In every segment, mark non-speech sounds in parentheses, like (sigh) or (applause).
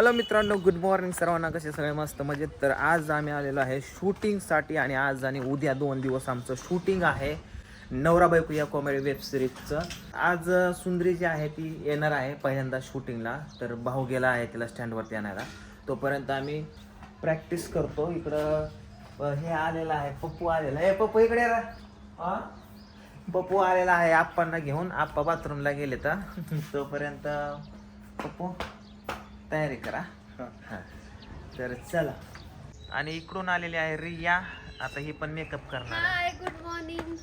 Hello मित्रांनो good morning सर्वांना. कसे सगळे? मस्त मजेत. तर आज आम्ही आलेलो आहे शूटिंगसाठी आणि आज आणि उद्या दोन दिवस आमचं शूटिंग आहे नवरा बायको या कॉमेडी वेब सिरीजचं आज सुंदरी जी आहे ती येणार आहे पहिल्यांदा शूटिंगला. तर भाऊ गेला आहे तिला स्टँडवरती आणायला. तोपर्यंत आम्ही प्रॅक्टिस करतो. इकडं हे आलेलं आहे पप्पू आलेला आहे. पप्पू इकडे रा. पप्पू आलेला आहे आप्पांना घेऊन. आप्पा बाथरूमला गेले तर तोपर्यंत पप्पू. तयारी करा. हा. तर चला. आणि इकडून आलेली आहे रिया. आता ही पण मेकअप करणार आहे. हाय गुड मॉर्निंग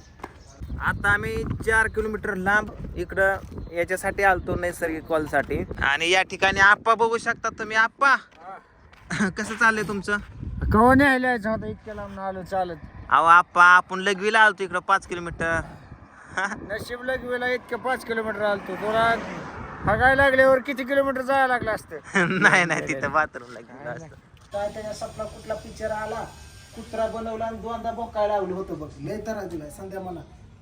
आता आम्ही चार किलोमीटर लांब इकडं याच्यासाठी आलतो नैसर्गिक कॉलसाठी. आणि या ठिकाणी आप्पा बघू शकता तुम्ही. आप्पा कसं चाललंय तुमचं? कवा न्यायला जायचं होता इतक्या लांब आलो चालत. अहो आप्पा आपण लगवीला आलतो इकडं पाच किलोमीटर. नशीब लगवेला इतक्या पाच किलोमीटर आलतो. तुला हागायला लागल्यावर किती किलोमीटर जायला लागलं असतं? (laughs) नाही नाही तिथं बाथरूमला गेलं असतं. काय त्याच्या सपना कुठला पिक्चर आला? कुत्रा बनवला आणि दोनदा बोकायला लावलं होतं बघ. लय तर दिलाय संध्या मला.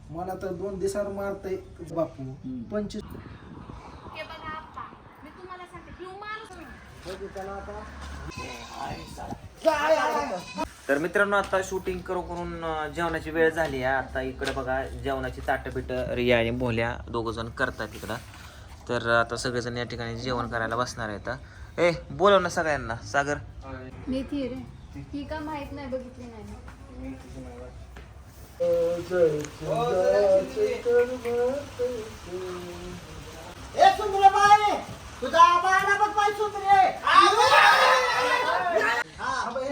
मला तर दोन दिवसावर मारतय बापू. पंचवीस हे बघा आप्पा मी तुम्हाला सांगते ह्यू माणूस तर मित्रांनो आता शूटिंग करू करून अं, जेवणाची वेळ झाली आहे. आता इकडे बघा जेवणाची ताटं बिटं रिया आणि भोल्या दोघ जण करतात इकडं. तर आता सगळेजण या ठिकाणी जेवण करायला बसणार आहेत. ए बोलव ना सगळ्यांना. सागर. मेथी रे. ही का माहीत नाही बघितली नाही ए सुंदरे बाय तुझा आबाला बघ बाय सुंदरे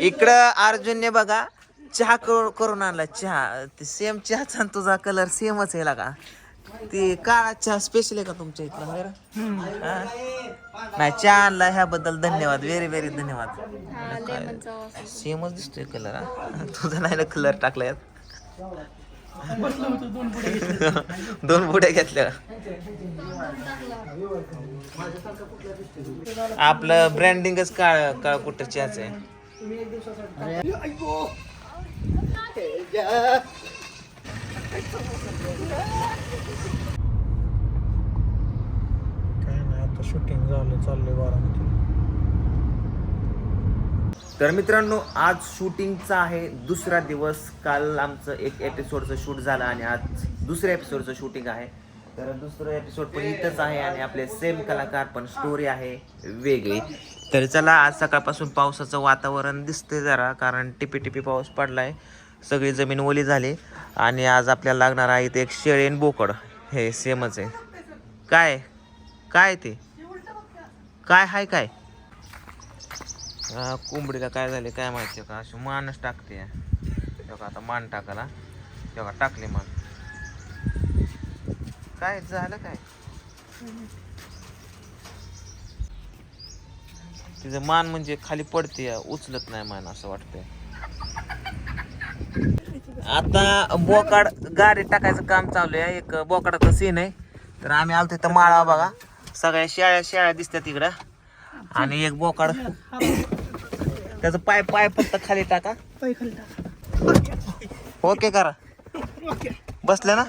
इकडं अर्जुनने बघा चहा करू- करून आणला चहा. ते सेम चहाचा आणि तुझा कलर सेमच आहे का ती काळा चहा स्पेशल आहे का तुमच्या इथला? बरं. हा? नाही चहा आणला ह्याबद्दल धन्यवाद. व्हेरी व्हेरी धन्यवाद. हा सेमच दिसतोय कलर तुझा नाही ना कलर टाकला यात. दोन बुड्या घेतल्या. आपलं ब्रँडिंगच काळ काळ कुठं चहाच आहे काय नाही आता शूटिंग झालं चाललंय बारामती. तर मित्रांनो आज शूटिंगचा आहे दुसरा दिवस. काल आमचं एक एपिसोडचं शूट झालं आणि आज दुसऱ्या एपिसोडचं शूटिंग आहे. तर दुसरं एपिसोड पण इथंच आहे आणि आपले सेम कलाकार पण स्टोरी आहे वेगळी. तर चला आज सकाळपासून पावसाचं वातावरण दिसतंय जरा कारण टिपी टिपी पाऊस पडलाय. सगळी जमीन ओली झाली. आणि आज आपल्याला लागणार आहे ते एक शेळी बोकड. हे सेमच आहे. काय? काय ते? काय हाय काय? कोंबडीला काय झाले काय माहिती का? अशी मानच टाकते. तेव्हा आता मान टाकायला. तेव्हा टाकली मान. काय झालं काय? तिचं मान म्हणजे खाली पडते उचलत नाही मान असं वाटतंय. आता बोकाड गाडी टाकायचं काम चालू आहे. एक बोकाडाचं सीन आहे. तर आम्ही आलो इथं माळा बघा. सगळ्या शेळ्या शेळ्या दिसत्या तिकडं आणि एक बोकाड. त्याचं पाय पाय फक्त खाली टाका. ओके करा. बसले ना?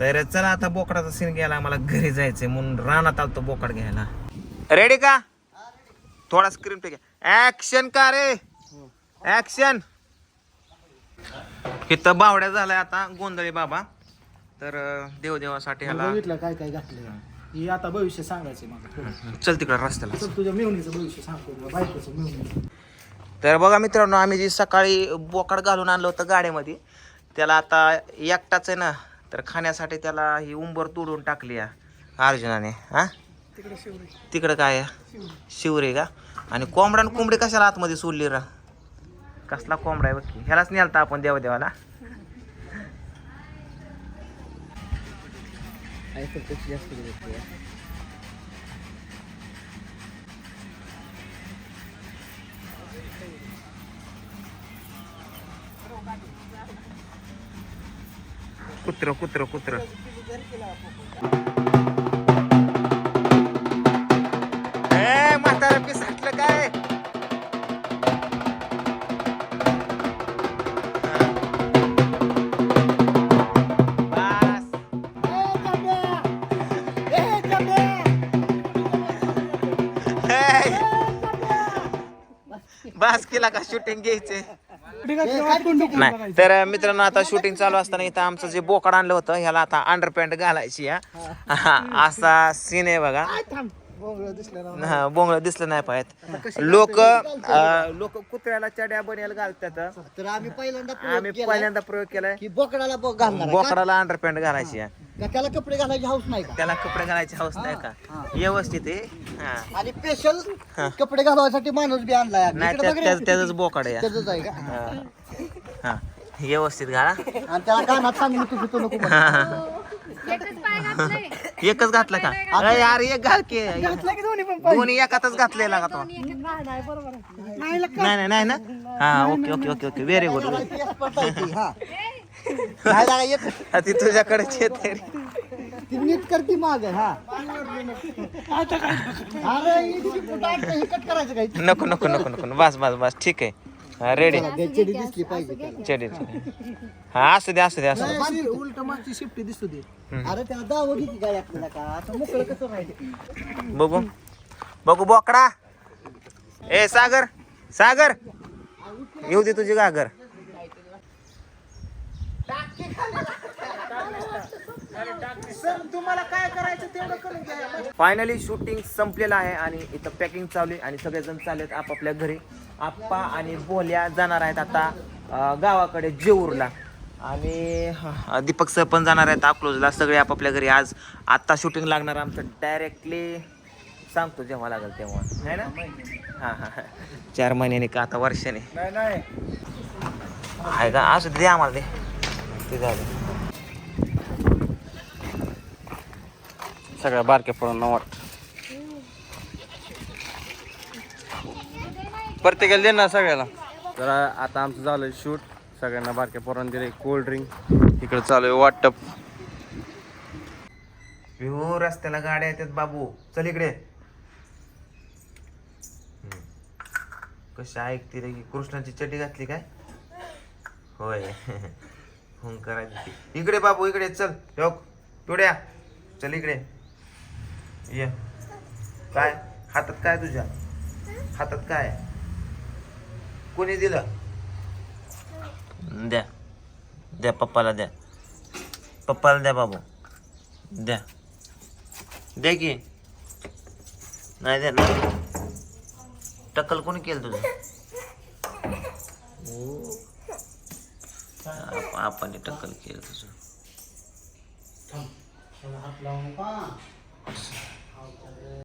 तर चला आता बोकडाचा सीन घ्यायला. आम्हाला घरी जायचंय म्हणून रानात आलतो बोकड घ्यायला. रेडी का? थोडा स्क्रीन पे ऍक्शन का रे? ऍक्शन इथं बावड्या झालाय आता गोंधळी बाबा. तर देवदेवासाठी ह्याला बघितलं काय काय घातलं ही आता भविष्य सांगायचं मला चल तिकडे रस्त्याला. चल तुझ्या भविष्य सांगतो तुला, बायकोचं मेवणी तर बघा मित्रांनो आम्ही जी सकाळी बोकाड घालून आणलं होतं गाडीमध्ये त्याला आता एकटाच आहे ना तर खाण्यासाठी त्याला ही उंबर तोडून टाकली आहे अर्जुनाने हा? तिकडं काय आहे? शिवरे का? आणि कोंबडा आणि कोंबडी कशाला आतमध्ये सोडली रा? कसला कोंबडा आहे बघ ह्यालाच ह्यालाच नेलता आपण देवा देवाला. कुत्र कुत्र कुत्र. बास केला का शूटिंग घ्यायचे? नाही. तर मित्रांनो आता शूटिंग चालू असताना इथं आमचं जे बोकड आणलं होतं ह्याला आता अंडर पॅन्ट घालायची या असा सीन आहे बघा. हा बोंगळ दिसलं नाही पाहिजे लोक लोक कुत्र्याला चड्या बनेल घालतात. तर आम्ही पहिल्यांदा आम्ही पहिल्यांदा प्रयोग केलाय. की बोकडाला? बोकडाला अंडर पॅन्ट घालायची त्याला कपडे घालायची हाऊस नाही का? त्याला कपडे घालायची हौस नाही का? व्यवस्थित आहे. हा. आणि स्पेशल कपडे घालवायसाठी माणूस बी आणलाय. आम्ही. नाही इकडे त्या- बघ रे. त्या- त्याचंच बोकड आहे. त्याचंच आहे का? हा. हा. व्यवस्थित घाला. आणि त्याला कानात सांग तू तू नको. एकच पाय घातलंय. एकच घातलं का? अरे यार एक घाल की. दोन्ही एकातच घातलेला का तो? नाही नाही नाही ना? हा okay okay okay okay. Very good त्याला ती expert आहे ती, हा. (laughs) नाही लागा, एक- ती तुझ्याकडेच येते. ती नीट करती माग हा. अरे इतकी फुटाट नाही, कट करायचं काही नको नको नको नको. बस बस बस. ठीक आहे. रेडी चेडी दिसली पाहिजे त्याला. चेडी हा असू दे असू दे असू दे. उलट मागची शिफ्टी दिसतो दे. अरे त्याला दाव किती गाडी आपल्याला का आता मोकळं कसं राहिले? बघू. बघू बोकडा. ए सागर सागर. येऊ दे तुझी गागर तुम्हाला काय करायचं तेवढं करून घ्या. फायनली शूटिंग संपलेलं आहे आणि इथं पॅकिंग चालू आहे आणि सगळेजण चाललेत आपापल्या घरी. आप्पा आणि बोल्या जाणार आहेत आता अं, गावाकडे जेऊरला. आणि दीपक सर पण जाणार आहेत अकलूजला सगळे आपापल्या घरी आज आत्ता शूटिंग लागणार आमचं डायरेक्टली सांगतो जेव्हा लागेल तेव्हा. आहे ना? हां हां हां. चार महिन्याने का आता वर्षाने. नाही नाही. आहे का? असं दे आम्हाला दे. ते झालं सगळ्या बारक्या पोरांना वाट. प्रत्येकाला देणार सगळ्याला. तर आता आमचं झालं शूट. सगळ्यांना बारक्या पोरांना दिले कोल्ड ड्रिंक इकडे चालू आहे वाटप. हो रस्त्याला गाड्या येतात बाबू. चल इकडे. कशी ऐकते रे की कृष्णाची चटी घातली काय? होय. (laughs) हुं करायची इकडे बाबू इकडे चल. योग पिवड्या चल इकडे. ये. काय? हातात काय तुझ्या? हातात काय? कोणी दिलं? द्या. द्या पप्पाला द्या. पप्पाला द्या बाबू. द्या. द्या की. नाही द्या ना. टक्कल कोणी केलं तुझं? आप- आपण टक्कल केलं तुझं.